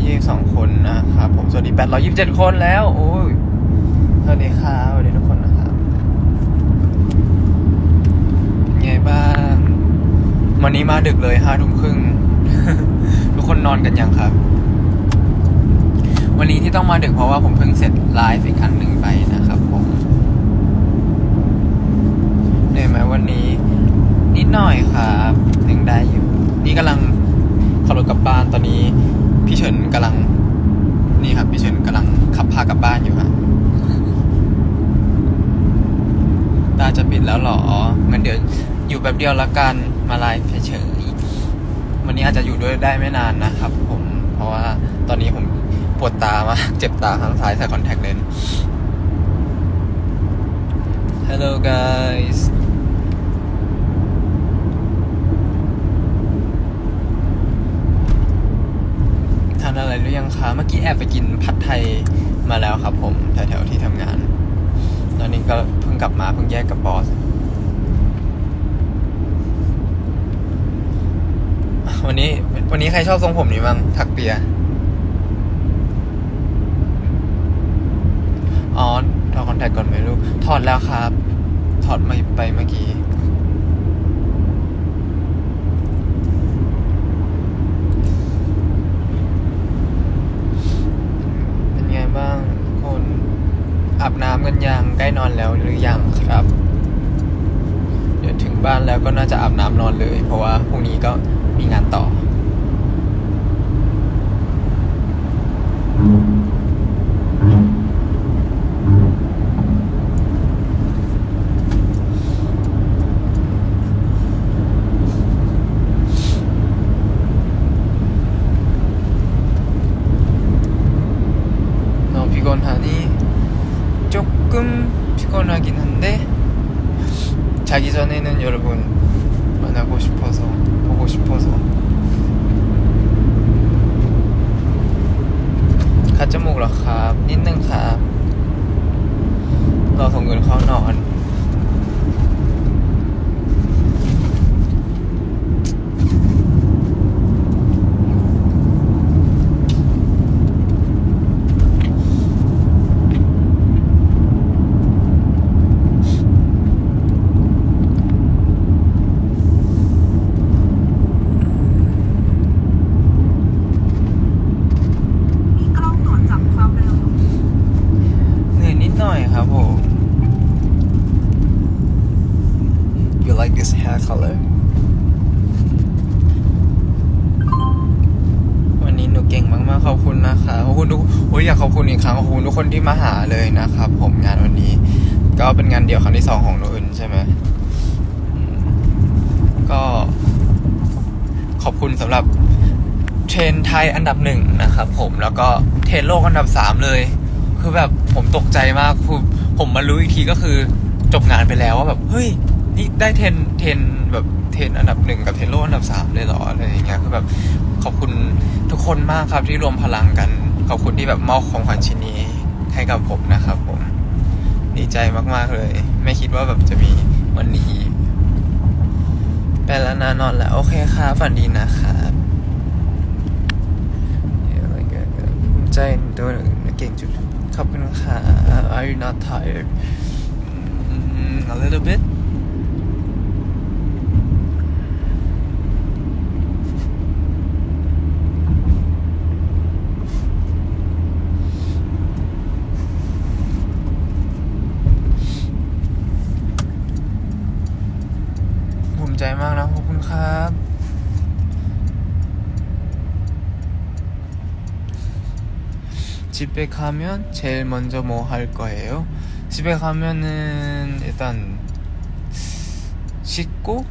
522 คนนะครับผมสวัสดี 827 คนแล้ว โอ้ยสวัสดีครับสวัสดีทุกคนนะครับไงบ้าง วันนี้มาดึกเลยห้าทุ่มครึ่ง ทุกคนนอนกันยังครับ วันนี้ที่ต้องมาดึกเพราะว่าผมเพิ่งเสร็จไลฟ์อีกอันหนึ่งไปนะครับผมเหนื่อยไหมวันนี้ นิดหน่อยครับยังได้อยู่ นี่กำลังขับรถกลับบ้านตอนนี้ พี่เฉินกำลัง นี่ครับ พี่เฉินกำลังขับพากลับบ้านอยู่ฮะตาจะปิดแล้วเหรองั้นเดี๋ยวอยู่แบบเดียวละกันมาไลฟ์เฉยๆวันนี้อาจจะอยู่ด้วยได้ไม่นานนะครับ ผม เพราะว่าตอนนี้ผมปวดตามาก เจ็บตาข้างซ้ายใส่คอนแทคเลนส์ Hello guys ทานอะไรหรือยังคะเมื่อกี้แอบไปกินผัดไทยมาแล้วครับ ผมแถวๆที่ทำงาน ตอนนี้ก็เพิ่งกลับมาเพิ่งแยกกับบอสวันนี้ วันนี้ใครชอบทรงผมนี้บ้างถักเปียอ๋อถอดคอนแทคก่อนไหมลูกถอดแล้วครับ ถอดมาไปเมื่อกี้ เป็นไงบ้างคน อาบน้ำกันยังใก ล้นอนแล้วหรือยังครับ เดี๋ยวถึงบ้านแล้วก็น่าจะอาบน้ำนอนเลย เพราะว่าพรุ่งนี้ก็มีงานต่อ 조금 피곤하긴 한데 자기 전에는 여러분 만나고 싶어서 보고 싶어서 가짜 먹으러 갑 있는 갑나 성근 가나한 color วันนี้หนูเก่งมากๆ ขอบคุณนะคะขอบคุณทุกโอ้ยอยากขอบคุณอีกครั้งขอบคุณทุกคนที่มาหาเลยนะครับ ผมงานวันนี้ ก็เป็นงานเดี่ยวครั้งที่สองของหนูอื่นใช่ไหมอืมก็ขอบคุณสำหรับเทรนไทยอันดับหนึ่งนะครับผมแล้วก็เทรนโลกอันดับสามเลย คือแบบผมตกใจมากคือผมมารู้อีกทีก็คือจบงานไปแล้วว่าแบบ เฮ้ย นี่ได้เทนเทนแบบเทนอันดับหนึ่งกับเทนโลอันดับสามเลยเหรออะไรอย่างเงี้ยคือแบบขอบคุณทุกคนมากครับที่รวมพลังกัน ขอบคุณที่แบบมอบของขวัญชิ้นนี้ให้กับผมนะครับผมดีใจมากๆเลย ไม่คิดว่าแบบจะมีวันนี้ไปแล้วนะนอนแล้ว โอเคครับฝันดีนะครับใจตัวหนึ่งเก่งจุดขอบคุณค่ะ Are you not tired a little bit ใจมากนะขอบคุณครับ 집에 가면 제일 먼저 뭐 할 거예요? 집에 가면은 일단 씻고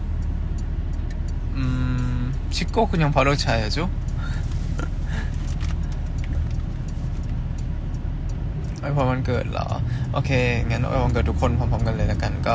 음 씻고 그냥 바로 자야죠. ไอวยพรวันเกิดเหรอ โอเค งั้นไอวยพรวันเกิดทุกคนพร้อมๆกันเลยแล้วกันก็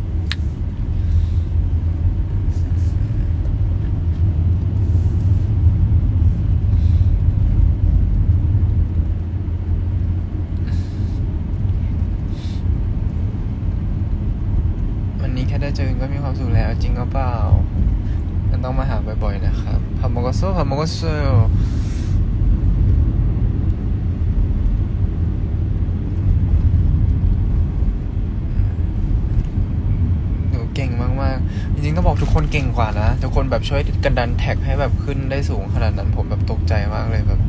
โซพามโมกโซหนูเก่งมากๆ จริงๆต้องบอกทุกคนเก่งกว่านะ ทุกคนแบบช่วยกันดันแท็กให้แบบขึ้นได้สูงขนาดนั้นผมแบบตกใจมากเลยแบบ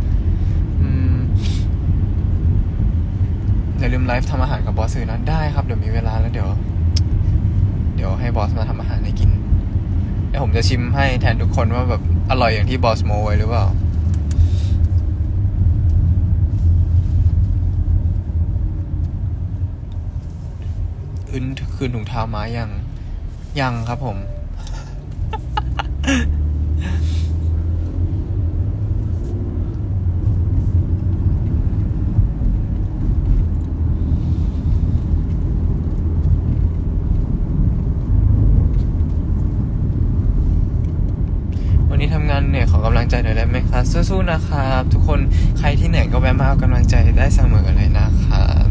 อย่าลืมไลฟ์ทำอาหารกับบอสสื่อนะได้ครับ เดี๋ยวมีเวลาแล้วเดี๋ยว เดี๋ยวให้บอสมาทำอาหารให้กิน ดี๋ยวผมจะชิมให้แทนทุกคนว่าแบบอร่อยอย่างที่บอสโมไว้หรือเปล่า คืนคืนถุงเท้าม้ายังยังครับผม วันนี้ทำงานเหนื่อยขอกำลังใจหน่อยได้ไหมครับสู้ๆนะครับ ทุกคนใครที่เหนื่อยก็ แวะมาเอากำลังใจได้เสมอเลยนะครับ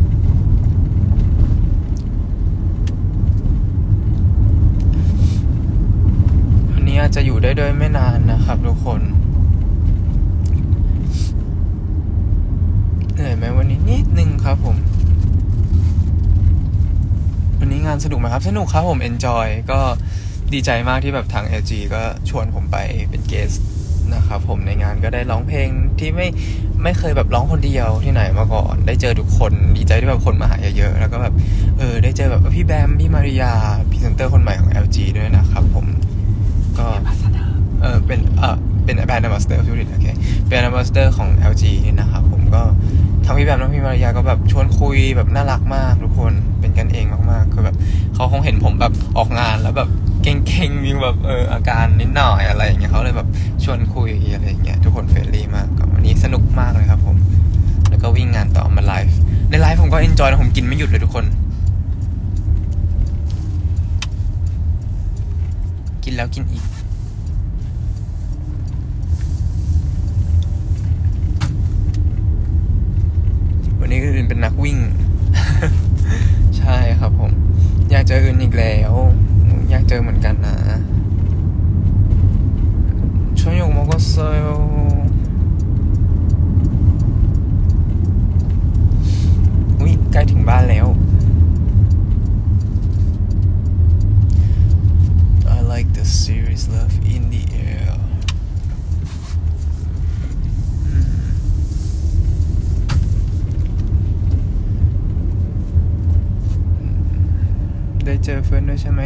วันนี้อาจจะอยู่ได้ด้วยไม่นานนะครับทุกคนเหนื่อยไหมวันนี้นิดนึงครับผม วันนี้งานสนุกไหมครับ สนุกครับผม enjoy ก็ดีใจมากที่แบบทาง LG ก็ชวนผมไปเป็นเกส นะครับผมในงานก็ได้ร้องเพลงที่ไม่ไม่เคยแบบร้องคนเดียวที่ไหนมาก่อน ได้เจอทุกคนดีใจที่แบบคนมาหาเยอะๆแล้วก็แบบเออได้เจอแบบพี่แบมพี่มาริยาพรีเซนเตอร์คนใหม่ของ LG ด้วยนะครับผมก็เออเป็นเออเป็นแบรนด์ a m b a s s a d o r พูดผิดโอเคเป็น a m b a s s a d o r ของ LG นี่นะครับผมก็ทั้งพี่แบมทั้งพี่มาริยาก็แบบชวนคุยแบบน่ารักมากทุกคนเป็นกันเองมากๆคือแบบเขาคงเห็นผมแบบออกงานแล้วแบบ เก่งๆมีแบบเอออาการนิดหน่อยอะไรอย่างเงี้ยเขาเลยแบบชวนคุยอะไรอย่างเงี้ยทุกคนเฟรนลี่มากก็วันนี้สนุกมากเลยครับผม แล้วก็วิ่งงานต่อมาไลฟ์ในไลฟ์ผมก็เอนจอยนะผมกินไม่หยุดเลยทุกคน กินแล้วกินอีกวันนี้ก็อื่นเป็นนักวิ่ง ใช่ครับผม อยากเจออื่นอีกแล้ว อยากเจอเหมือนกันนะช่วยยกมากเซลอุ้ยใกล้ถึงบ้านแล้ว I like the serious love in the air อืม ได้ เจอเฟิร์นด้วยใช่ไหม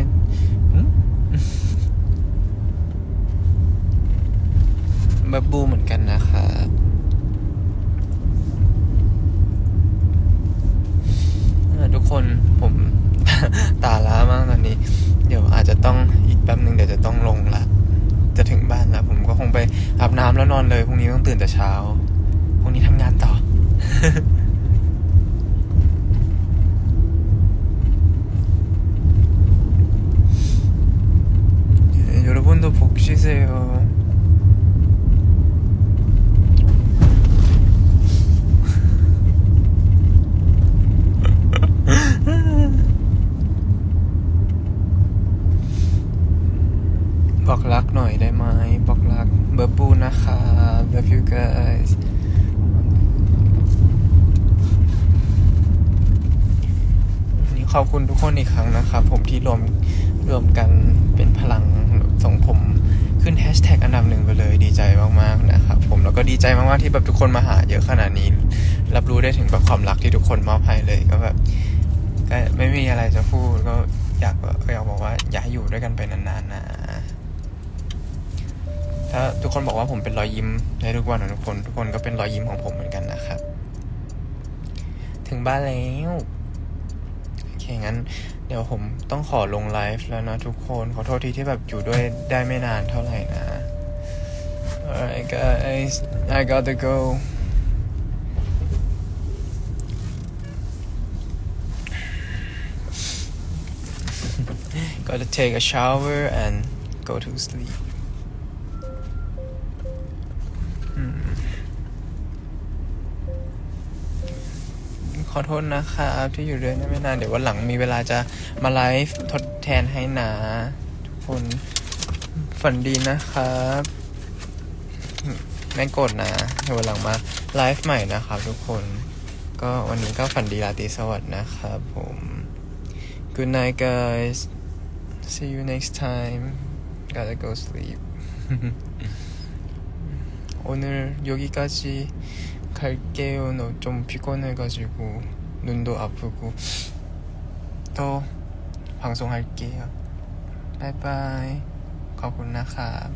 หบับบูเหมือนกันนะครับทุกคนผมตาล้ามากตอนนี้ เดี๋ยวอาจจะต้องอีกแป๊บหนึ่งเดี๋ยวจะต้องลงละ จะถึงบ้านล้วผมก็คงไปอาบน้ำแล้วนอนเลยพรุ่งนี้ต้องตื่นแต่เช้าพรุ่งนี้ทำงานต่อ bir บอกรักหน่อยได้ไหมบอกรักเบอร์ปูนะคะ love you guys นี่ขอบคุณทุกคนอีกครั้งนะครับ ผมที่รวมรวมกันเป็นพลัง ส่งผมขึ้นแฮชแท็กอันดับหนึ่งไปเลยดีใจมากๆนะครับผมแล้วก็ดีใจมากๆที่แบบทุกคนมาหาเยอะขนาดนี้ รับรู้ได้ถึงแบบความรักที่ทุกคนมอบให้เลยก็แบบก็ไม่มีอะไรจะพูดก็อยากอยากบอกว่า อยากให้อยู่ด้วยกันไปนานๆนะถ้าทุกคนบอกว่าผมเป็นรอยยิ้มในทุกวันของทุกคน ทุกคนก็เป็นรอยยิ้มของผมเหมือนกันนะครับ ถึงบ้านแล้วโอเคงั้น เดี๋ยวผมต้องขอลงไลฟ์แล้วนะทุกคน ขอโทษทีที่แบบอยู่ด้วยได้ไม่นานเท่าไหร่นะ Alright guys I gotta go gotta take a shower and go to sleep อโทษนะครับที่อยู่ด้วยได้ไม่นาน เดี๋ยววันหลังมีเวลาจะมาไลฟ์ทดแทนให้นะ ทุกคนฝ ฝันดีนะครับ ไม่กดนะเดี๋ยววันหลังมาไลฟ์ใหม่นะครับทุกคน ก็วันนี้ก็ฝันดีราตรีสวัสดิ์นะครับผม Good night guys see you next time gotta go sleep 오늘 여기까지 갈게요. 너좀 피곤해가지고 눈도 아프고 또 방송할게요. 바이바이. 가구나 가.